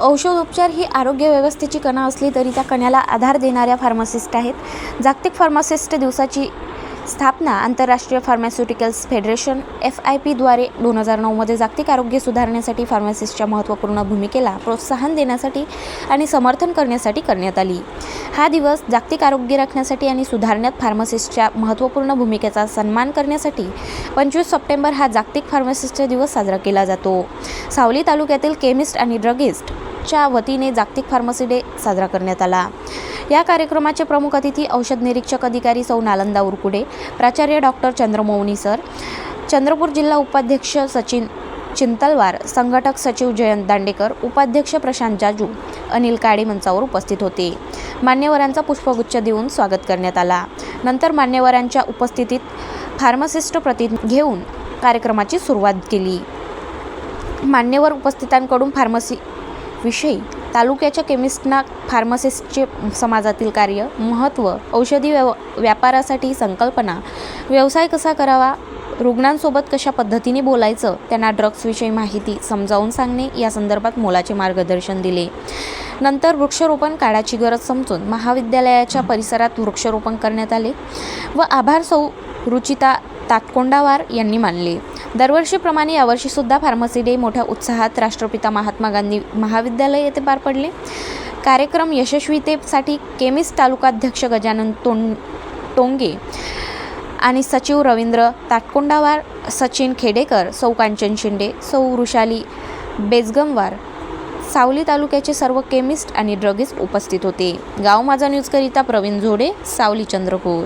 औषधोपचार ही आरोग्य व्यवस्थेची कणा असली तरी त्या कण्याला आधार देणाऱ्या फार्मासिस्ट आहेत. जागतिक फार्मासिस्ट दिवसाची स्थापना आंतरराष्ट्रीय फार्मास्युटिकल्स फेडरेशन एफ आय पीद्वारे दोन हजार नऊमध्ये जागतिक आरोग्य सुधारण्यासाठी फार्मासिस्टच्या महत्त्वपूर्ण भूमिकेला प्रोत्साहन देण्यासाठी आणि समर्थन करण्यासाठी करण्यात आली. हा दिवस जागतिक आरोग्य राखण्यासाठी आणि सुधारण्यात फार्मासिस्टच्या महत्त्वपूर्ण भूमिकेचा सन्मान करण्यासाठी पंचवीस सप्टेंबर हा जागतिक फार्मासिस्टचा दिवस साजरा केला जातो. सावली तालुक्यातील केमिस्ट आणि च्या वतीने जागतिक फार्मसी डे साजरा करण्यात आला. या कार्यक्रमाचे प्रमुख अतिथी औषध निरीक्षक अधिकारी सौ नालंदा उरकुडे प्राचार्य डॉक्टर चंद्रमौनी सर चंद्रपूर जिल्हा उपाध्यक्ष सचिन चिंतलवार संघटक सचिव जयंत दांडेकर उपाध्यक्ष प्रशांत जाजू अनिल काळे मंचावर उपस्थित होते. मान्यवरांचा पुष्पगुच्छ देऊन स्वागत करण्यात आला. नंतर मान्यवरांच्या उपस्थितीत फार्मासिस्ट प्रतिनिधी घेऊन कार्यक्रमाची सुरुवात केली. मान्यवर उपस्थितांकडून फार्मसी विषयी तालुक्याच्या केमिस्टना फार्मासिस्टचे समाजातील कार्य महत्त्व औषधी व्यव व्यापारासाठी संकल्पना व्यवसाय कसा करावा रुग्णांसोबत कशा पद्धतीने बोलायचं त्यांना ड्रग्सविषयी माहिती समजावून सांगणे या संदर्भात मोलाचे मार्गदर्शन दिले. नंतर वृक्षारोपण काळाची गरज समजून महाविद्यालयाच्या परिसरात वृक्षारोपण करण्यात आले व आभार सौ रुचिता तातकोंडावार यांनी मानले. दरवर्षीप्रमाणे यावर्षीसुद्धा फार्मसी डे मोठ्या उत्साहात राष्ट्रपिता महात्मा गांधी महाविद्यालय येथे पार पडले. कार्यक्रम यशस्वीतेसाठी केमिस्ट तालुकाध्यक्ष गजानन तोंड टोंगे आणि सचिव रवींद्र ताटकोंडावार सचिन खेडेकर सौ कांचन शिंदे सौ वृषाली बेजगमवार सावली तालुक्याचे सर्व केमिस्ट आणि ड्रगिस्ट उपस्थित होते. गाव माझा न्यूजकरिता प्रवीण झोडे सावली चंद्रपूर.